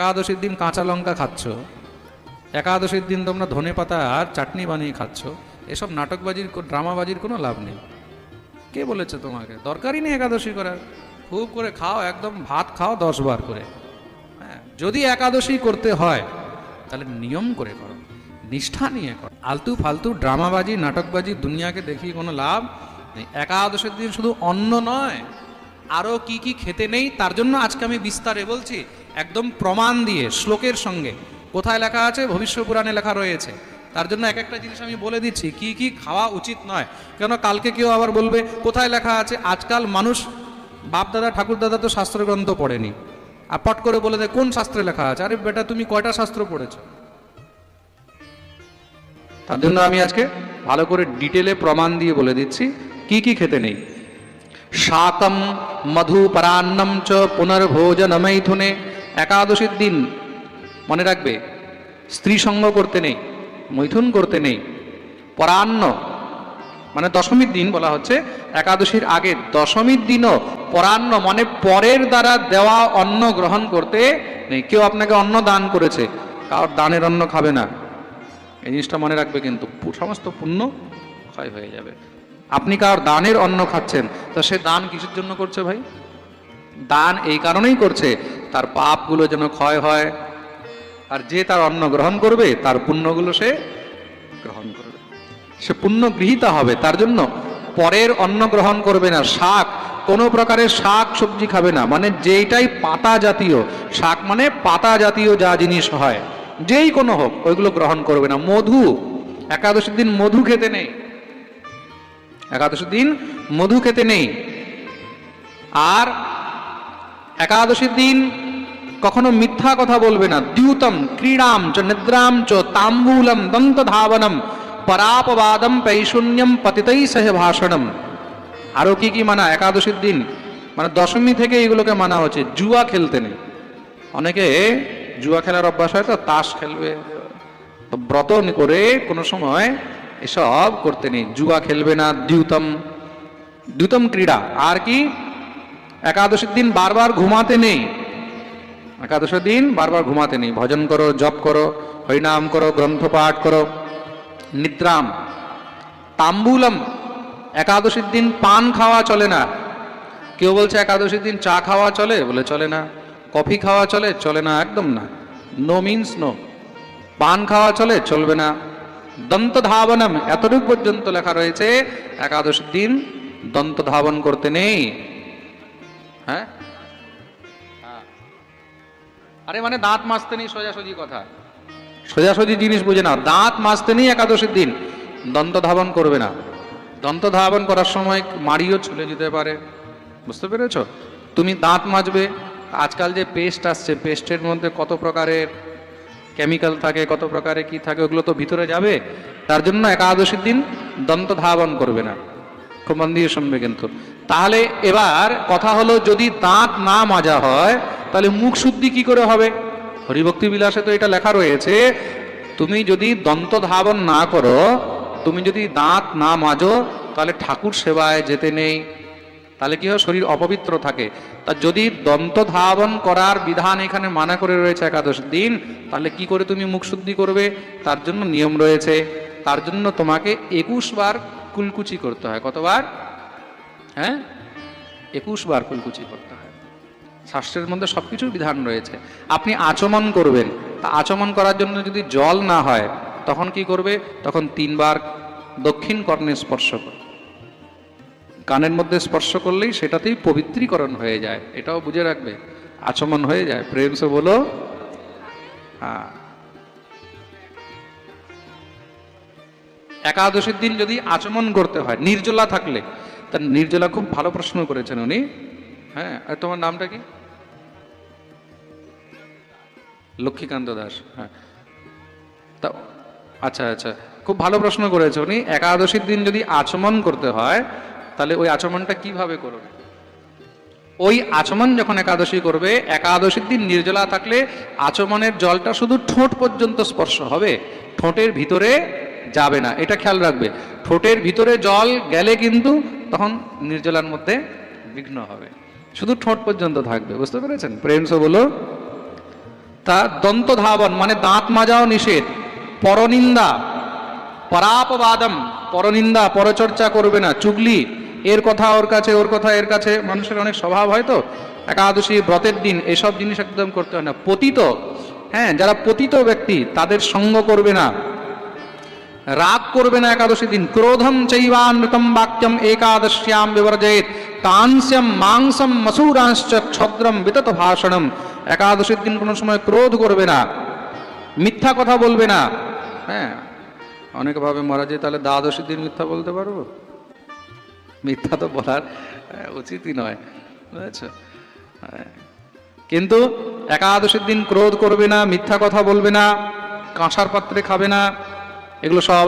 একাদশীর দিন কাঁচা লঙ্কা খাচ্ছ। একাদশীর দিন তোমরা ধনে পাতা আর চাটনি বানিয়ে খাচ্ছ। এসব নাটকবাজির ড্রামাবাজির কোনো লাভ নেই। কে বলেছে তোমাকে? দরকারই নেই একাদশী করার। খুব করে খাও, একদম ভাত খাও দশ বার করে। হ্যাঁ যদি একাদশী করতে হয়, তাহলে নিয়ম করে করো, নিষ্ঠা নিয়ে করো। আলতু ফালতু ড্রামাবাজি, নাটকবাজি, দুনিয়াকে দেখিয়ে কোনো লাভ নেই। একাদশের দিন শুধু অন্ন নয় আরও কি কি খেতে নেই, তার জন্য আজকে আমি বিস্তারে বলছি। একদম প্রমাণ দিয়ে শ্লোকের সঙ্গে। কোথায় লেখা আছে? ভবিষ্য পুরাণে লেখা রয়েছে। তার জন্য এক একটা জিনিস আমি বলে দিচ্ছি, কি কি খাওয়া উচিত নয়। কেন কালকে কেউ আবার বলবে, কোথায় লেখা আছে? আজকাল মানুষ বাপ দাদা ঠাকুর দাদা তো শাস্ত্রগ্রন্থ পড়েনি। আর পট করে বলে দেয়, কোন শাস্ত্রে লেখা আছে? আরে বেটা, তুমি কয়টা শাস্ত্র পড়েছ? তার জন্য আমি আজকে ভালো করে ডিটেলে প্রমাণ দিয়ে বলে দিচ্ছি, কি কি খেতে নেই। শাকম মধু পরান্নম চ পুনর্ভোজন মৈথুনে একাদশীর দিন মনে রাখবে। স্ত্রী সঙ্গ করতে নেই, মৈথুন করতে নেই। পরান্ন মানে দশমীর দিন বলা হচ্ছে, একাদশীর আগে দশমীর দিনও পরান্ন মানে পরের দ্বারা দেওয়া অন্ন গ্রহণ করতে নেই। কেউ আপনাকে অন্ন দান করেছে, কারোর দানের অন্ন খাবে না। এই জিনিসটা মনে রাখবে কিন্তু সমস্ত পুণ্য ক্ষয় হয়ে যাবে। আপনি কারোর দানের অন্ন খাচ্ছেন, তা সে দান কিসের জন্য করছে ভাই? দান এই কারণেই করছে তার পাপগুলো যেন ক্ষয় হয়। আর যে তার অন্ন গ্রহণ করবে, তার পুণ্যগুলো সে গ্রহণ করবে। সে পুণ্য গৃহীতা হবে, তার জন্য পরের অন্ন গ্রহণ করবে না, শাক, কোনো প্রকারের শাক সবজি খাবে না। মানে যেইটাই পাতা জাতীয়, শাক মানে পাতা জাতীয় যা জিনিস হয়, যেই কোনো হোক, ওইগুলো গ্রহণ করবে না। মধু, একাদশীর দিন মধু খেতে নেই। একাদশীর দিন মধু খেতে নেই। আর একাদশীর দিন কখনো মিথ্যা কথা বলবে না। দ্যুতম ক্রীড়াম চ নিদ্রাম চ তাম্বুলম দন্ত ধাবনম পরাপবাদম পৈশূন্যম পতিতই সহ ভাষণম। আরও কি কি মানা একাদশীর দিন? মানে দশমী থেকে এগুলোকে মানা হচ্ছে, জুয়া খেলতে নেই। অনেকে জুয়া খেলার অভ্যাস হয় তো, তাস খেলবে। তো ব্রত করে কোনো সময় এসব করতে নেই, জুয়া খেলবে না, দ্যুতম দ্যুতম ক্রীড়া। আর কি? একাদশীর দিন বারবার ঘুমাতে নেই। একাদশের দিন বারবার ঘুমাতে নেই। ভজন করো, জপ করো, হরিনাম করো গ্রন্থ পাঠ করো। নিদ্রাম, তাম্বুলম, একাদশীর দিন পান খাওয়া চলে না। কেউ বলছে একাদশীর দিন চা খাওয়া চলে? বলে চলে না। কফি খাওয়া চলে? চলে না, একদম না। নো মিন্স নো পান খাওয়া চলে? চলবে না। দন্ত ধাবনম এতটুকু পর্যন্ত লেখা রয়েছে, একাদশীর দিন দন্ত ধাবন করতে নেই। হ্যাঁ। আরে মানে দাঁত মাজতে নেই সোজাসুজি কথা। সোজাসুজি জিনিস বুঝে না দাঁত মাজতে নেই একাদশীর দিন। দন্ত ধাবন করবে না। দন্ত ধাবন করার সময় মাড়িও চলে যেতে পারে। বুঝতে পেরেছ? তুমি দাঁত মাজবে। আজকাল যে পেস্ট আসছে পেস্টের মধ্যে কত প্রকারের কেমিক্যাল থাকে, কত প্রকারে কি থাকে, ওগুলো তো ভিতরে যাবে। তার জন্য একাদশীর দিন দন্ত ধাবন করবে না। খুব দিয়ে শুনবে কিন্তু। তাহলে এবার কথা হলো, যদি দাঁত না মাজা হয়, তাহলে মুখ শুদ্ধি কি করে হবে? হরিভক্তি বিলাসে তো এটা লেখা রয়েছে, তুমি যদি দন্ত ধাবন না করো, তুমি যদি দাঁত না মাজো, তাহলে ঠাকুর সেবায় যেতে নেই। তাহলে কি হয়? শরীর অপবিত্র থাকে। তা যদি দন্ত ধাবন করার বিধান এখানে মানা করে রয়েছে একাদশ দিন, তাহলে কি করে তুমি মুখ শুদ্ধি করবে? তার জন্য নিয়ম রয়েছে। তার জন্য তোমাকে একুশ বার কুলকুচি করতে হয়। কতবার? হ্যাঁ? একুশ বার কুলকুচি করতে হয়। শাস্ত্রের মধ্যে সব কিছুর বিধান রয়েছে। আপনি আচমন করবেন। তা আচমন করার জন্য যদি জল না হয়, তখন কি করবে? তখন তিনবার দক্ষিণ কর্ণে স্পর্শ করবে। কানের মধ্যে স্পর্শ করলেই সেটাতেই পবিত্রীকরণ হয়ে যায়। এটাও বুঝে রাখবে। আচমন হয়ে যায়। প্রেম বলো হ্যাঁ একাদশীর দিন যদি আচমন করতে হয়, নির্জলা থাকলে তা নির্জলা খুব ভালো প্রশ্ন করেছেন উনি। হ্যাঁ আর তোমার নামটা কি? লক্ষ্মীকান্ত দাস হ্যাঁ। তা আচ্ছা আচ্ছা। খুব ভালো প্রশ্ন করেছে উনি, একাদশীর দিন যদি আচমন করতে হয়, তাহলে ওই আচমনটা কীভাবে করবে? ওই আচমন যখন একাদশী করবে, একাদশীর দিন নির্জলা থাকলে আচমনের জলটা শুধু ঠোঁট পর্যন্ত স্পর্শ হবে। ঠোঁটের ভিতরে যাবে না। এটা খেয়াল রাখবে। ঠোঁটের ভিতরে জল গেলে কিন্তু তখন নির্জলার মধ্যে বিঘ্ন হবে। শুধু ঠোঁট পর্যন্ত থাকবে, বুঝতে পেরেছেন? প্রেমস বলো তা দন্ত ধাবন মানে দাঁত মাজাও নিষেধ। পরনিন্দা, পরাপবাদম, পরনিন্দা, পরচর্চা করবে না। চুগলি, এর কথা ওর কাছে, ওর কথা এর কাছে। মানুষের অনেক স্বভাব হয় তো। একাদশী, ব্রতের দিন, এসব জিনিস একদম করতে হয় না। পতিত হ্যাঁ যারা পতিত ব্যক্তি, তাদের সঙ্গ করবে না। রাগ করবে না একাদশী দিন। ক্রোধম চৈবানৃতম বাক্যম একাদশ্যাম বিবর্জয়েত কাংস্যম মাংসম, মসুরাংশ্চ, ছদ্রম, বিতত ভাষণম। একাদশীর দিন কোনো সময় ক্রোধ করবে না, মিথ্যা কথা বলবে না। হ্যাঁ অনেকে ভাবে মহারাজ, তাহলে দ্বাদশীর দিন মিথ্যা বলতে পারব? মিথ্যা তো বলার উচিতই নয়, বুঝেছ? হ্যাঁ। কিন্তু একাদশীর দিন ক্রোধ করবে না, মিথ্যা কথা বলবে না, কাঁসার পাত্রে খাবে না। এগুলো সব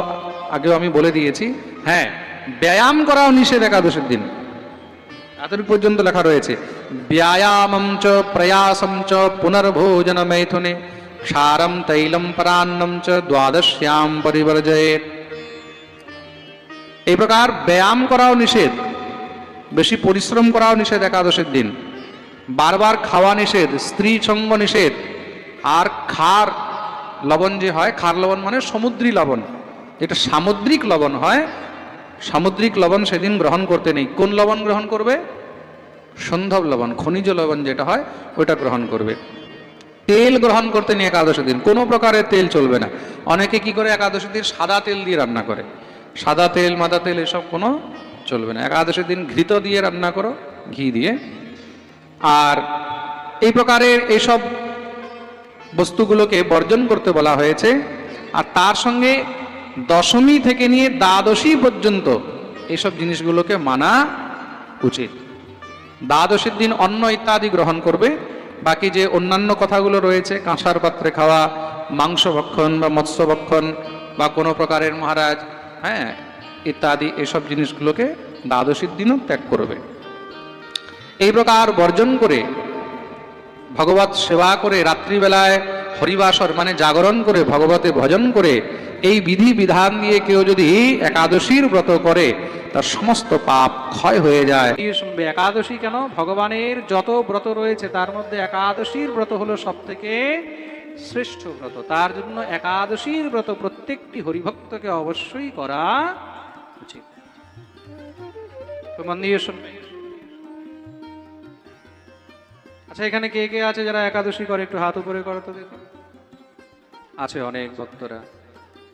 আগেও আমি বলে দিয়েছি। হ্যাঁ ব্যায়াম করাও নিষেধ একাদশের দিন। এতটুকু পর্যন্ত লেখা রয়েছে। ব্যায়াম চ, প্রয়াসম চ পুনর্ভোজন মৈথুনে সারম তৈলম পরান্নম চ, দ্বাদশ্যাম পরিবর্জয়ে। এই প্রকার ব্যায়াম করাও নিষেধ। বেশি পরিশ্রম করাও নিষেধ একাদশের দিন। বারবার খাওয়া নিষেধ, স্ত্রী সঙ্গ নিষেধ, আর খার লবণ যে হয় খার লবণ মানে সমুদ্রী লবণ। যেটা সামুদ্রিক লবণ হয়, সামুদ্রিক লবণ সেদিন গ্রহণ করতে নেই। কোন লবণ গ্রহণ করবে? সন্ধব লবণ, খনিজ লবণ যেটা হয় ওটা গ্রহণ করবে। তেল গ্রহণ করতে নেই একাদশী দিন। কোনো প্রকারের তেল চলবে না। অনেকে কি করে একাদশী দিন সাদা তেল দিয়ে রান্না করে? সাদা তেল, মাদা তেল এসব কোনো চলবে না। একাদশী দিন ঘৃত দিয়ে রান্না করো, ঘি দিয়ে। আর এই প্রকারের এইসব বস্তুগুলোকে বর্জন করতে বলা হয়েছে। আর তার সঙ্গে দশমী থেকে নিয়ে দ্বাদশী পর্যন্ত এইসব জিনিসগুলোকে মানা উচিত। দ্বাদশীর দিন অন্ন ইত্যাদি গ্রহণ করবে। বাকি যে অন্যান্য কথাগুলো রয়েছে, কাঁসার পাত্রে খাওয়া, মাংস ভক্ষণ বা মৎস্য ভক্ষণ বা কোনো প্রকারের মহারাজ হ্যাঁ ইত্যাদি এসব জিনিসগুলোকে দ্বাদশীর দিনও ত্যাগ করবে। এই প্রকার বর্জন করে ভগবত সেবা করে রাত্রিবেলায় হরিবাসর মানে জাগরণ করে ভগবতে ভজন করে এই বিধি বিধান দিয়ে কেউ যদি একাদশীর ব্রত করে, তার সমস্ত পাপ ক্ষয় হয়ে যায়। শুনবে, একাদশী কেন? ভগবানের যত ব্রত রয়েছে, তার মধ্যে একাদশীর ব্রত হলো সব থেকে শ্রেষ্ঠ ব্রত। তার জন্য একাদশীর ব্রত প্রত্যেকটি হরিভক্তকে অবশ্যই করা উচিত। মন দিয়ে শুনবে। আচ্ছা এখানে কে কে আছে যারা একাদশী করে? একটু হাত উপরে করো তো দেখো। আছে অনেক ভক্তরা।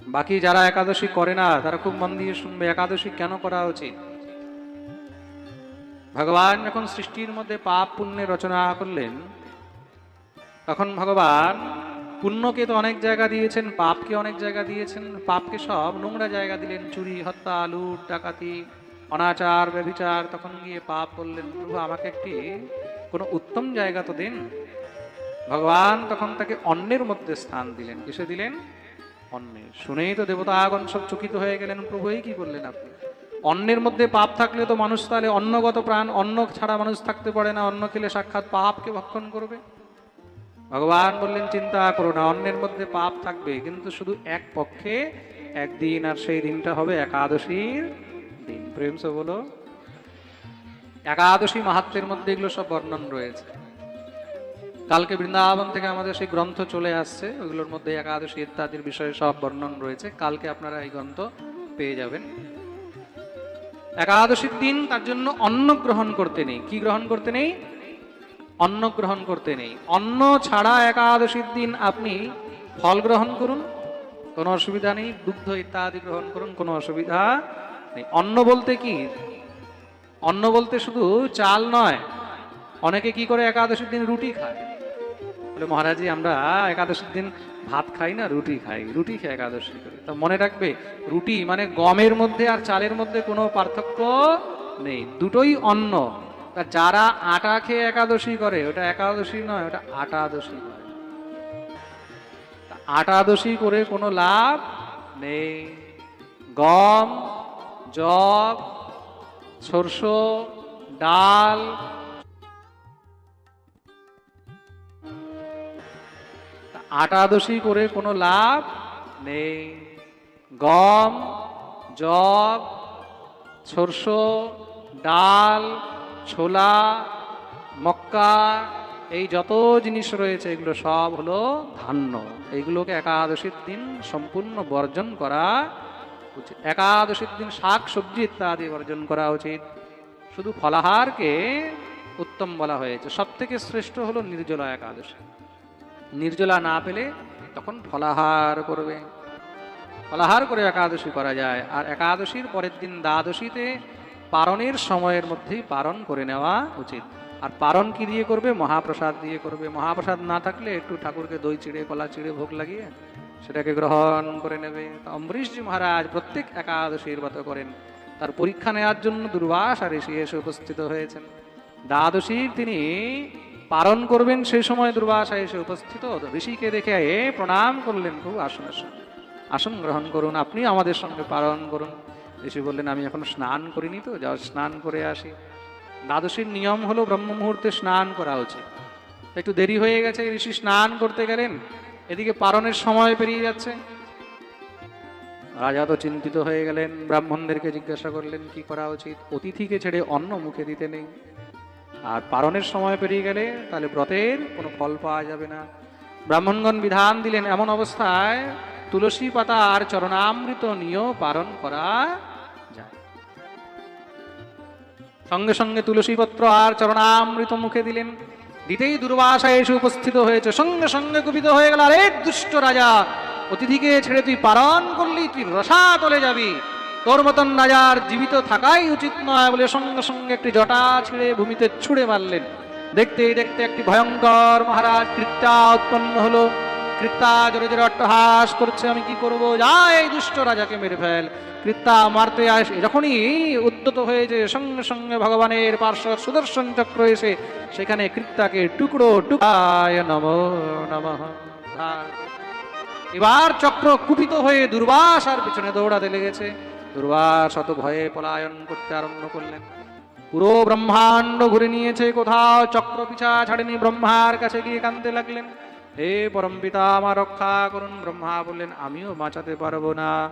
বাকি যারা একাদশী করে না, তারা খুব মন দিয়ে শুনবে, একাদশী কেন করা উচিত? ভগবান যখন সৃষ্টির মধ্যে পাপ পুণ্যের রচনা করলেন, তখন ভগবান পুণ্যকে তো অনেক জায়গা দিয়েছেন, পাপকে অনেক জায়গা দিয়েছেন, পাপকে সব নোংরা জায়গা দিলেন, চুরি, হত্যা, লুট, ডাকাতি, অনাচার, ব্যভিচার, তখন গিয়ে পাপ বললেন, প্রভু, আমাকে একটি কোনো উত্তম জায়গা তো দিন ভগবান তখন তাকে অন্যের মধ্যে স্থান দিলেন। কিসে দিলেন? অন্যে শুনেই তো দেবতা দেবতাগণ সব চকিত হয়ে গেলেন। প্রভু, এই কি করলেন আপনি? অন্যের মধ্যে পাপ থাকলে তো মানুষ তাহলে অন্নগত প্রাণ, অন্ন ছাড়া মানুষ থাকতে পারে না। অন্ন খেলে সাক্ষাৎ পাপকে ভক্ষণ করবে। ভগবান বললেন, চিন্তা করো না অন্যের মধ্যে পাপ থাকবে। কিন্তু শুধু এক পক্ষে, একদিন আর সেই দিনটা হবে একাদশীর দিন। প্রেম সে বলো একাদশী মাহাত্মের মধ্যে এগুলো সব বর্ণন রয়েছে। কালকে বৃন্দাবন থেকে আমাদের সেই গ্রন্থ চলে আসছে, ওগুলোর মধ্যে একাদশী ইত্যাদির বিষয়ে সব বর্ণন রয়েছে। কালকে আপনারা এই গ্রন্থ পেয়ে যাবেন। একাদশীর দিন তার জন্য অন্ন গ্রহণ করতে নেই। কি গ্রহণ করতে নেই? অন্ন গ্রহণ করতে নেই। অন্ন ছাড়া একাদশীর দিন আপনি ফল গ্রহণ করুন, কোনো অসুবিধা নেই। দুগ্ধ ইত্যাদি গ্রহণ করুন, কোনো অসুবিধা নেই। অন্ন বলতে কি? অন্ন বলতে শুধু চাল নয়, অনেকে কি করে একাদশীর দিন রুটি খায়? বলে, মহারাজি, আমরা একাদশীর দিন ভাত খাই না, রুটি খাই। রুটি খেয়ে একাদশী করে। তা মনে রাখবে, রুটি মানে গমের মধ্যে আর চালের মধ্যে কোনো পার্থক্য নেই। দুটোই অন্ন। তা যারা আটা খেয়ে একাদশী করে, ওটা একাদশী নয়, ওটা আটাদশী করে। আটাদশী করে কোনো লাভ নেই। গম জব সরষ, ডাল। আটাদশী করে কোনো লাভ নেই। গম জব সরষ, ডাল, ছোলা, মক্কা, এই যত জিনিস রয়েছে, এগুলো সব হলো ধান্য। এইগুলোকে একাদশীর দিন সম্পূর্ণ বর্জন করা উচিত। একাদশীর দিন শাক, সবজি ইত্যাদি বর্জন করা উচিত। শুধু ফলাহারকে উত্তম বলা হয়েছে। সব থেকে শ্রেষ্ঠ হলো নির্জলা একাদশী। নির্জলা না পেলে তখন ফলাহার করবে। ফলাহার করে একাদশী করা যায়। আর একাদশীর পরের দিন দ্বাদশীতে পারণের সময়ের মধ্যেই পারণ করে নেওয়া উচিত। আর পারণ কি দিয়ে করবে? মহাপ্রসাদ দিয়ে করবে। মহাপ্রসাদ না থাকলে একটু ঠাকুরকে দই চিড়ে, কলা চিড়ে, ভোগ লাগিয়ে সেটাকে গ্রহণ করে নেবে। তা অম্বরীশজি মহারাজ প্রত্যেক একাদশীর মতো করেন। তার পরীক্ষা নেওয়ার জন্য দুর্বাসা ঋষি এসে উপস্থিত হয়েছেন। দ্বাদশীর তিনি পালন করবেন সেই সময় দুর্বাসা এসে উপস্থিত। ঋষিকে দেখে এ প্রণাম করলেন খুব আসুন আসুন। আসন, গ্রহণ করুন আপনি আমাদের সঙ্গে পালন করুন। ঋষি বললেন, আমি এখন স্নান করিনি তো, যাও স্নান করে আসি। দ্বাদশীর নিয়ম হলো ব্রহ্ম মুহূর্তে স্নান করা উচিত। একটু দেরি হয়ে গেছে, ঋষি স্নান করতে গেলেন। এদিকে পারণের সময় পেরিয়ে যাচ্ছে। রাজা তো চিন্তিত হয়ে গেলেন। ব্রাহ্মণদেরকে জিজ্ঞাসা করলেন, কি করা উচিত? অতিথিকে ছেড়ে অন্ন মুখে দিতে নেই। আর পারণের সময় পেরিয়ে গেলে তাহলে ব্রতের কোনো ফল পাওয়া যাবে না। ব্রাহ্মণগণ বিধান দিলেন, এমন অবস্থায় তুলসী পাতা আর চরণামৃত নিয়েও পালন করা যায়। সঙ্গে সঙ্গে তুলসী পত্র আর চরণামৃত মুখে দিলেন। দিতেই দুর্বাসা এসে উপস্থিত হয়েছে। সঙ্গে সঙ্গে কুপিত হয়ে গেল আরে দুষ্ট রাজা। অতিথিকে ছেড়ে তুই পালন করলি, তুই রসা তলে যাবি। তোর মতন রাজার জীবিত থাকাই উচিত নয় বলে সঙ্গে সঙ্গে একটি জটা ছেড়ে ভূমিতে ছুঁড়ে মারলেন। দেখতে দেখতে একটি ভয়ঙ্কর মহারাজ কৃত্যা উৎপন্ন হলো। কৃত্যা জোরে জোরে অট্টহাস করছে, আমি কি করব? যা এই দুষ্ট রাজাকে মেরে ফেল। কৃত্যা মারতে আস যখনই উদ্যত হয়েছে সঙ্গে সঙ্গে ভগবানের পার্শ্ব সুদর্শন চক্র এসে, সেখানে কৃত্তাকে টুকরো টুকায়, নম নমঃ। এবার চক্র কুপিত হয়ে দুর্বাসার পিছনে দৌড়াতে লেগেছে। দুর্বাস অত ভয়ে পলায়ন করতে আরম্ভ করলেন। পুরো ব্রহ্মাণ্ড ঘুরে নিয়েছে, কোথাও চক্র পিছা ছাড়েনি, ব্রহ্মার কাছে গিয়ে কাঁদতে লাগলেন। হে পরম পিতা, আমার রক্ষা করুন ব্রহ্মা বললেন, আমিও বাঁচাতে পারব না।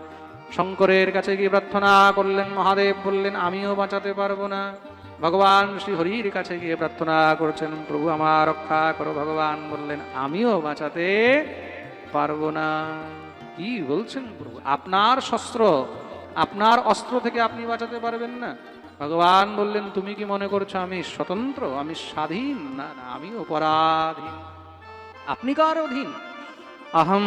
শঙ্করের কাছে গিয়ে প্রার্থনা করলেন, মহাদেব বললেন, আমিও বাঁচাতে পারব না। ভগবান শ্রী হরির কাছে গিয়ে প্রার্থনা করছেন, প্রভু আমার রক্ষা করো। ভগবান বললেন, আমিও বাঁচাতে পারব না। কি বলছেন প্রভু? আপনার শস্ত্র, আপনার অস্ত্র থেকে আপনি বাঁচাতে পারবেন না। ভগবান বললেন, তুমি কি মনে করছ আমি স্বতন্ত্র? আমি স্বাধীন? না না, আমি অপরাধীন আপনি কার অধীন অহম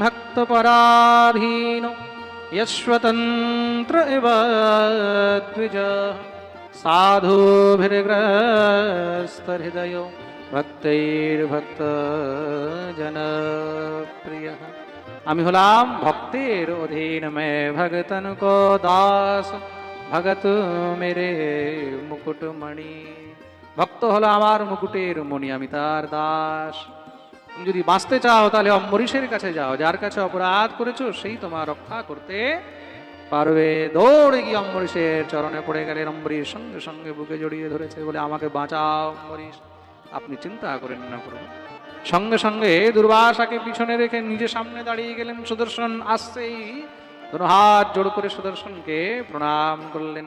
ভক্তপরাধীন যস্বতন্ত্র এব দ্বিজ সাধুভির্গ্রস্ত হৃদয় ভক্তৈর্ভক্ত জনপ্রিয় আমি হলাম ভক্তের অধীন মে ভগতন কো দাস ভগত মেরে মুকুটমণি ভক্ত হলো আমার মুকুটের মণি, আমি তার দাস। তুমি যদি বাঁচতে চাও, তাহলে অম্বরীশের কাছে যাও। যার কাছে অপরাধ করেছ, সেই তোমার রক্ষা করতে পারবে। দৌড়ে গিয়ে অম্বরীশের চরণে পড়ে গেলেন। অম্বরীশ সঙ্গে সঙ্গে বুকে জড়িয়ে ধরেছে বলে, আমাকে বাঁচাও অম্বরীশ আপনি চিন্তা করেন না করুন সঙ্গে সঙ্গে দুর্বাসাকে পিছনে রেখে নিজে সামনে দাঁড়িয়ে গেলেন। সুদর্শন আসছেই। হাত জোড় করে সুদর্শনকে প্রণাম করলেন।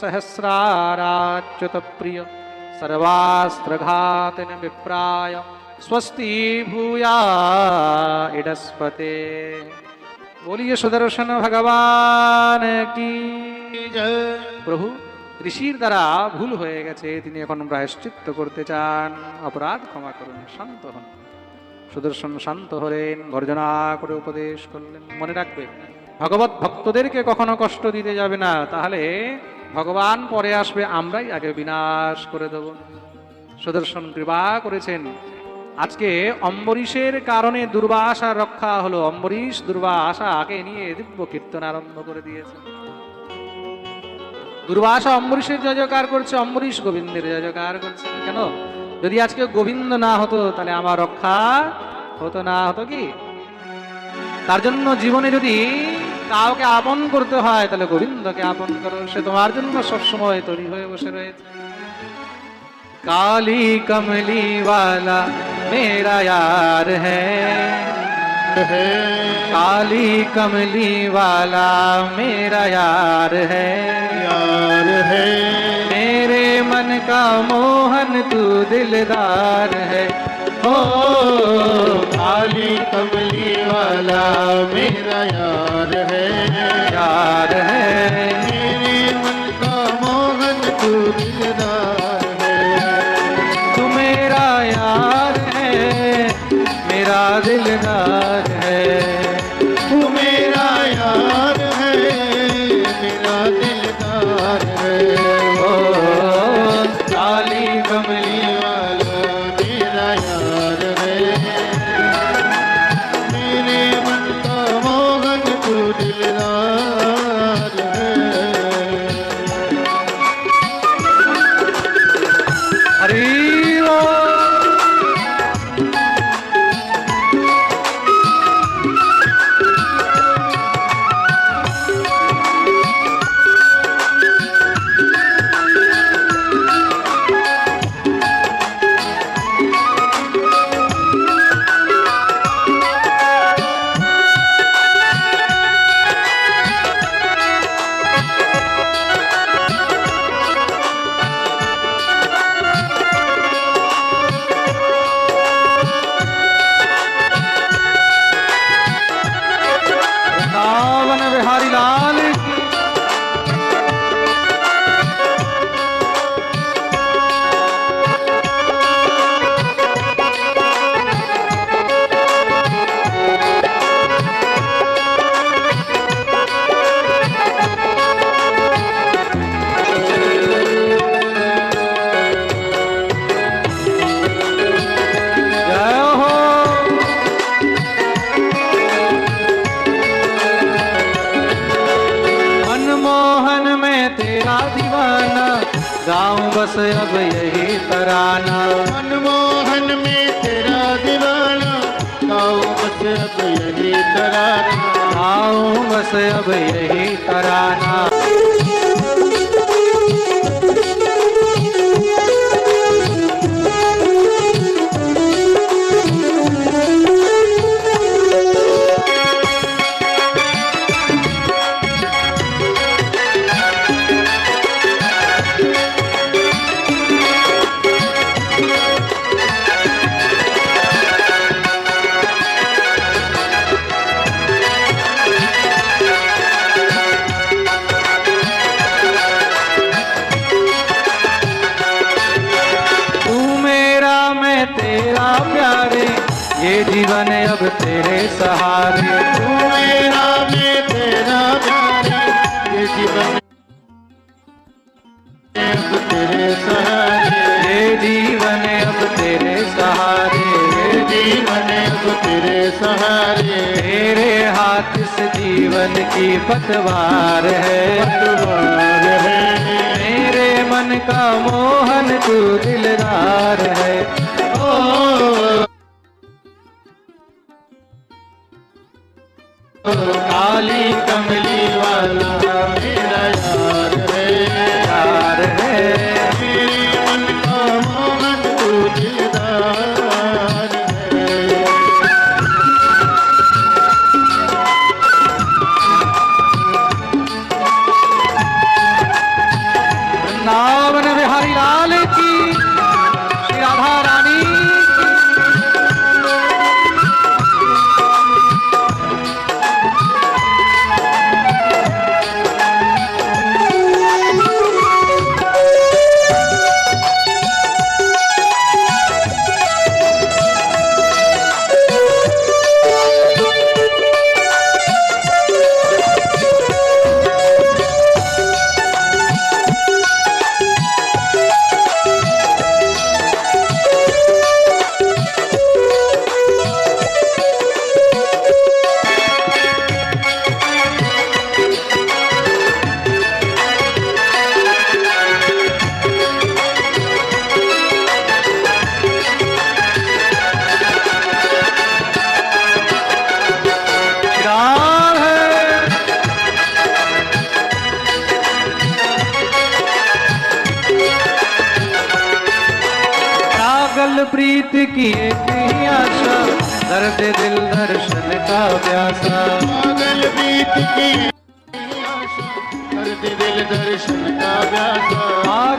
সহস্রারাচ্যুত প্রিয় সর্বাস্ত্রঘাতিন বিপ্রায় স্বস্তি ভূয়া ইডস্পতে। বলিয়ে সুদর্শন ভগবান কি প্রভু, ঋষির দ্বারা ভুল হয়ে গেছে, তিনি এখন প্রায়শ্চিত্ত করতে চান। অপরাধ ক্ষমা করুন, শান্ত হন। সুদর্শন শান্ত হলেন গর্জনা করে উপদেশ করলেন। মনে রাখবে ভগবত ভক্তদেরকে কখনো কষ্ট দিতে যাবে না। তাহলে ভগবান পরে আসবে, আমরাই আগে বিনাশ করে দেব। সুদর্শন কৃপা করেছেন। আজকে অম্বরীশের কারণে দুর্বাসা রক্ষা হলো। অম্বরীশ দুর্বাসা আগে নিয়ে দিব্য কীর্তন আরম্ভ করে দিয়েছে। দুর্বাসা অম্বরীশের জয়কার করছে, অম্বরীশ গোবিন্দের জয় জয়কার করছে। কেন? যদি আজকে গোবিন্দ না হতো, তাহলে আমার রক্ষা হতো না, হতো কি? তার জন্য জীবনে যদি কাউকে আপন করতে হয়, তাহলে গোবিন্দকে আপন করো। সে তোমার জন্য সবসময় তৈরি হয়ে বসে রয়েছে। কালি কমলি वाला मेरा यार है काली कमली वाला मेरा यार है यार है मेरे मन का मोहन तू दिलदार है ओ काली कमली वाला मेरा यार है। यार है। मेरे मन का मोहन तू दिलदार है। तू मेरा यार है मेरा दिलदार है। तू मेरा यार है मेरा दिलदार है। अब यही कराना तेरे सहारे जीवन को तेरे सहारे तेरे हाथ से जीवन की पतवार है। पतवार है। मेरे मन का मोहन तू दिलदार है। ओ काली कमली वाला।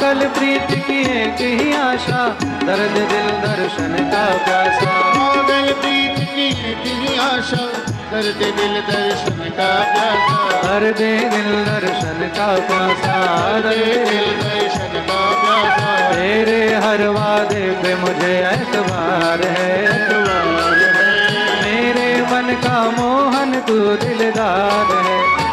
पागल प्रीत की एक ही आशा दर्द दिल दर्शन का प्यासा। पागल प्रीत की की आशा दर्द दिल दर्शन का प्यासा। दर्द दिल दर्शन का प्यासा दर्द दिल दर्शन का प्यासा। तेरे हर वादे पे मुझे एतबार है। है। मेरे मन का मोहन तू दिलदार है।